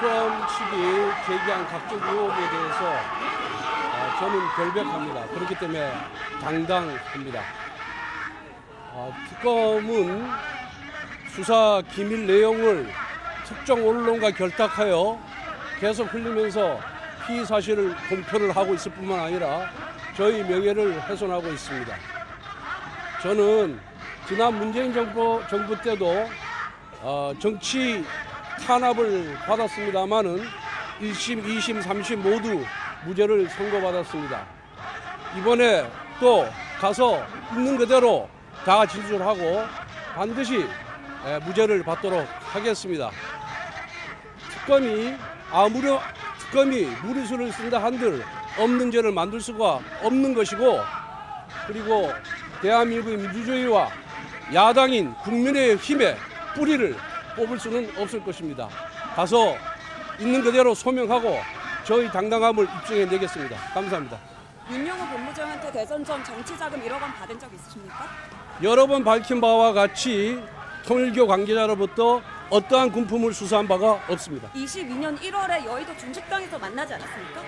측이 제기한 각종 의혹에 대해서 아, 저는 결백합니다. 그렇기 때문에 당당합니다. 아, 특검은 수사 기밀 내용을 특정 언론과 결탁하여 계속 흘리면서 피의 사실을 공표를 하고 있을 뿐만 아니라 저희 명예를 훼손하고 있습니다. 저는 지난 문재인 정부, 정부 때도 어, 정치 탄압을 받았습니다마는 1심, 2심, 3심 모두 무죄를 선고받았습니다. 이번에 또 가서 있는 그대로 다 진술하고 반드시 에, 무죄를 받도록 하겠습니다. 특검이 아무려 특검이 무리수를 쓴다 한들 없는 죄를 만들 수가 없는 것이고 그리고 대한민국의 민주주의와 야당인 국민의 힘에 뿌리를 뽑을 수는 없을 것입니다. 가서 있는 그대로 소명하고 저희 당당함을 입증해 내겠습니다. 감사합니다. 윤영호 본부장한테 대선 전 정치 자금 1억 원 받은 적 있으십니까? 여러 번 밝힌 바와 같이 통일교 관계자로부터 어떠한 군품을 수사한 바가 없습니다. 22년 1월에 여의도 중식당에서 만나지 않았습니까?